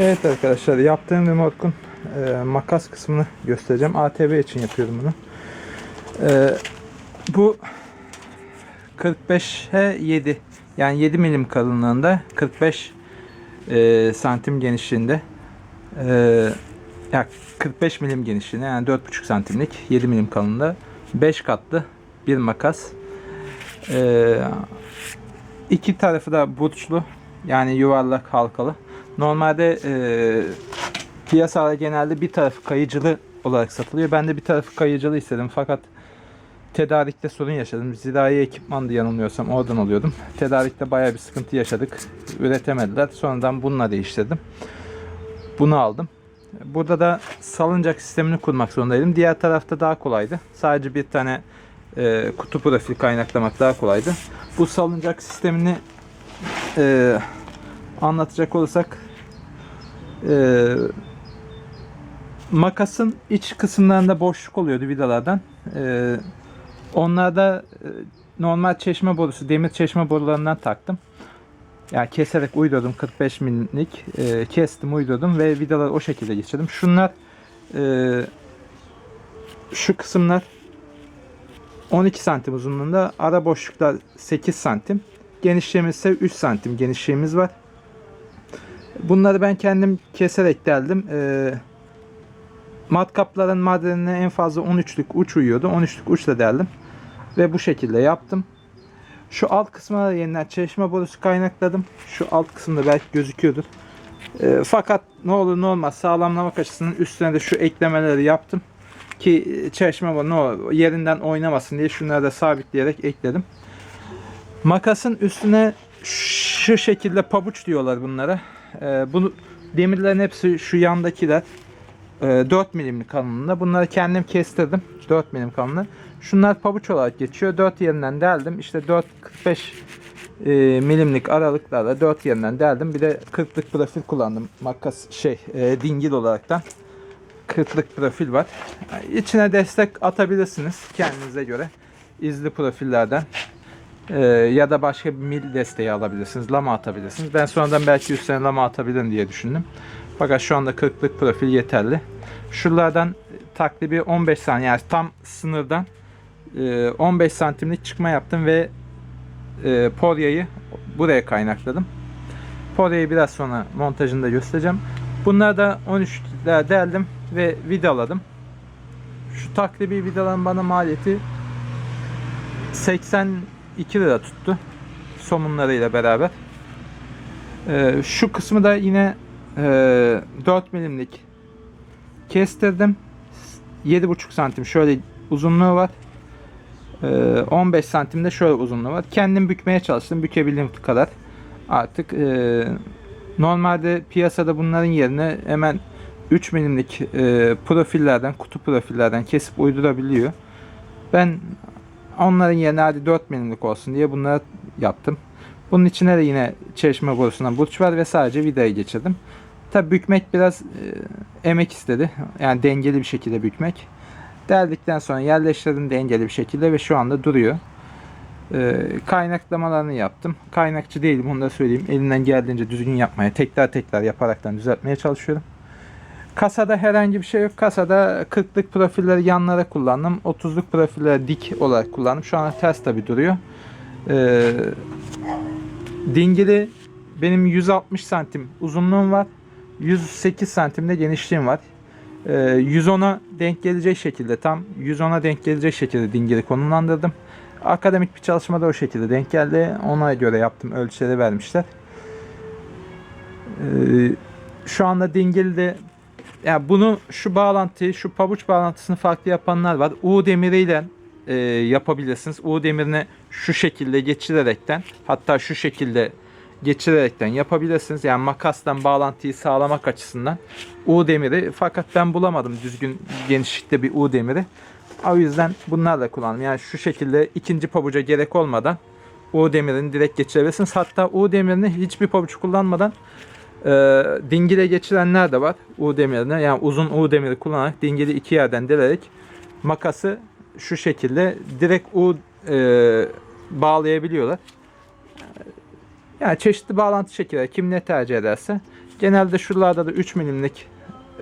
Evet arkadaşlar yaptığım remorkun e, makas kısmını göstereceğim. ATV için yapıyorum bunu. E, bu 45'e 7 yani 7 milim kalınlığında 45 e, santim genişliğinde e, ya 45 milim genişliğinde yani 4,5 santimlik 7 milim kalınlığında 5 katlı bir makas. E, iki tarafı da burçlu yani yuvarlak halkalı. Normalde e, piyasada genelde bir tarafı kayıcılı olarak satılıyor. Ben de bir tarafı kayıcılı istedim fakat tedarikte sorun yaşadım. Zirai ekipmandı yanılmıyorsam oradan alıyordum. Tedarikte bayağı bir sıkıntı yaşadık. Üretemediler. Sonradan bununla değiştirdim. Bunu aldım. Burada da salıncak sistemini kurmak zorundaydım. Diğer tarafta daha kolaydı. Sadece bir tane e, kutu profil kaynaklamak daha kolaydı. Bu salıncak sistemini e, anlatacak olursak e, makasın iç kısımlarında boşluk oluyordu vidalardan. E, onlarda e, normal çeşme borusu, demir çeşme borularından taktım. Yani keserek uydurdum 45 milimlik. E, kestim uydurdum ve vidaları o şekilde geçirdim. Şunlar e, şu kısımlar 12 santim uzunluğunda. Ara boşluklar 8 santim. Genişliğimiz ise 3 santim genişliğimiz var. Bunları ben kendim keserek deldim. E, matkapların madenine en fazla 13'lük uç uyuyordu. 13'lük uçla deldim. Ve bu şekilde yaptım. Şu alt kısmına da yeniden çeşme borusu kaynakladım. Şu alt kısımda belki gözüküyordur. E, fakat ne olur ne olmaz sağlamlamak açısından üstüne de şu eklemeleri yaptım. Ki çeşme olur, yerinden oynamasın diye şunları da sabitleyerek ekledim. Makasın üstüne şu şekilde pabuç diyorlar bunlara. E, bunu demirlerin hepsi şu yandakiler. E, 4 milimlik kalınlığında. Bunları kendim kestirdim. 4 milim kalınlığı. Şunlar pabuç olarak geçiyor. 4 yerinden deldim. İşte 4-45 e, milimlik aralıklarla 4 yerinden deldim. Bir de 40'lık profil kullandım. Makas şey e, dingil olaraktan. 40'lık profil var. İçine destek atabilirsiniz kendinize göre. İzli profillerden e, ya da başka bir mil desteği alabilirsiniz. Lama atabilirsiniz. Ben sonradan belki üstüne lama atabilirim diye düşündüm. Fakat şu anda 40'lık profil yeterli. Şuralardan takribi 15 saniye yani tam sınırdan e, 15 santimlik çıkma yaptım ve e, poryayı buraya kaynakladım. Poryayı biraz sonra montajında göstereceğim. Bunları da 13 lira deldim ve vidaladım. Şu takribi vidaların bana maliyeti 82 lira tuttu. Somunlarıyla beraber. Ee, şu kısmı da yine e, 4 milimlik kestirdim. 7,5 santim şöyle uzunluğu var. Ee, 15 santimde şöyle uzunluğu var. Kendim bükmeye çalıştım. Bükebildiğim kadar. Artık e, normalde piyasada bunların yerine hemen 3 milimlik e, profillerden, kutu profillerden kesip uydurabiliyor. Ben onların yerine hadi 4 milimlik olsun diye bunları yaptım. Bunun içine de yine çeşme borusundan burç var ve sadece vidayı geçirdim. Tabi bükmek biraz e, emek istedi. Yani dengeli bir şekilde bükmek. Deldikten sonra yerleştirdim dengeli bir şekilde ve şu anda duruyor. E, kaynaklamalarını yaptım. Kaynakçı değilim onu da söyleyeyim. Elimden geldiğince düzgün yapmaya, tekrar tekrar yaparaktan düzeltmeye çalışıyorum. Kasada herhangi bir şey yok. Kasada 40'lık profilleri yanlara kullandım. 30'luk profilleri dik olarak kullandım. Şu an ters tabi duruyor. Ee, dingili benim 160 santim uzunluğum var. 108 santimde genişliğim var. Ee, 110'a denk gelecek şekilde tam 110'a denk gelecek şekilde dingili konumlandırdım. Akademik bir çalışmada o şekilde denk geldi. Ona göre yaptım. Ölçüleri vermişler. Ee, şu anda dingilde ya bunu şu bağlantıyı, şu pabuç bağlantısını farklı yapanlar var. U demiriyle e, yapabilirsiniz. U demirini şu şekilde geçirerekten hatta şu şekilde geçirerekten yapabilirsiniz. Yani makastan bağlantıyı sağlamak açısından U demiri fakat ben bulamadım düzgün genişlikte bir U demiri. O yüzden bunlarla kullandım. Yani şu şekilde ikinci pabuca gerek olmadan U demirini direkt geçirebilirsiniz. Hatta U demirini hiçbir pabuç kullanmadan e, dingile geçirenler de var. U demirine yani uzun U demiri kullanarak dingili iki yerden delerek makası şu şekilde direkt U e, bağlayabiliyorlar. Yani çeşitli bağlantı şekilleri kim ne tercih ederse. Genelde şuralarda da 3 milimlik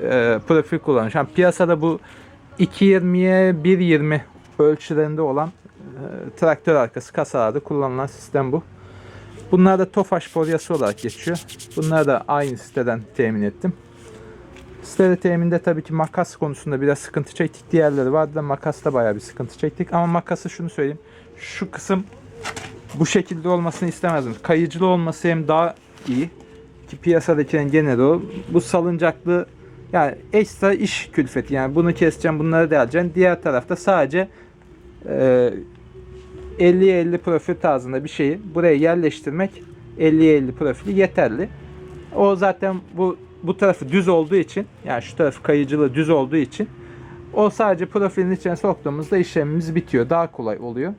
e, profil kullanıyor. Yani piyasada bu 2.20'ye 1.20 ölçülerinde olan e, traktör arkası kasalarda kullanılan sistem bu. Bunlar da Tofaş boryası olarak geçiyor. Bunları da aynı siteden temin ettim. Sitede teminde tabii ki makas konusunda biraz sıkıntı çektik. Diğerleri vardı da makasta bayağı bir sıkıntı çektik. Ama makası şunu söyleyeyim. Şu kısım bu şekilde olmasını istemezdim. Kayıcılı olması hem daha iyi ki piyasadakilerin geneli o. Bu salıncaklı yani ekstra iş külfeti yani bunu keseceğim bunları deleceksin. Diğer tarafta sadece e, 50'ye 50 profil tarzında bir şeyi buraya yerleştirmek 50'ye 50 profili yeterli. O zaten bu bu tarafı düz olduğu için yani şu tarafı kayıcılı düz olduğu için o sadece profilin içine soktuğumuzda işlemimiz bitiyor. Daha kolay oluyor.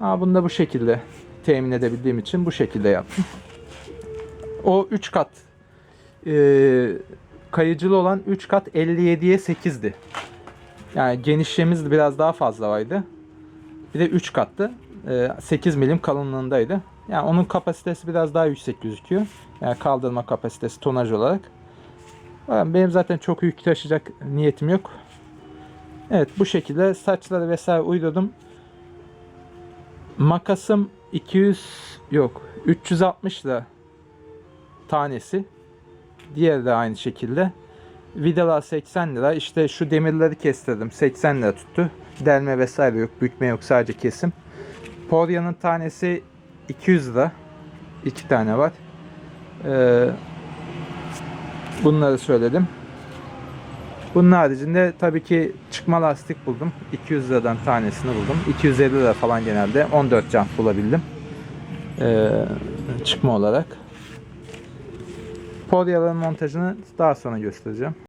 Ama bunu da bu şekilde temin edebildiğim için bu şekilde yaptım. O 3 kat e, kayıcılı olan 3 kat 57'ye 8'di. Yani genişliğimiz biraz daha fazla vardı. Bir de 3 kattı. E, 8 milim kalınlığındaydı. Yani onun kapasitesi biraz daha yüksek gözüküyor. Yani kaldırma kapasitesi tonaj olarak. Yani Benim zaten çok yük taşıyacak niyetim yok. Evet bu şekilde saçları vesaire uydurdum. Makasım 200 yok 360 lira tanesi. Diğeri de aynı şekilde. Vidalar 80 lira. İşte şu demirleri kestirdim. 80 lira tuttu. Delme vesaire yok. Bükme yok. Sadece kesim. Porya'nın tanesi 200 lira. İki tane var. Ee, bunları söyledim. Bunun haricinde tabii ki çıkma lastik buldum. 200 liradan tanesini buldum. 250 lira falan genelde. 14 can bulabildim. Ee, çıkma olarak. Polyaların montajını daha sonra göstereceğim.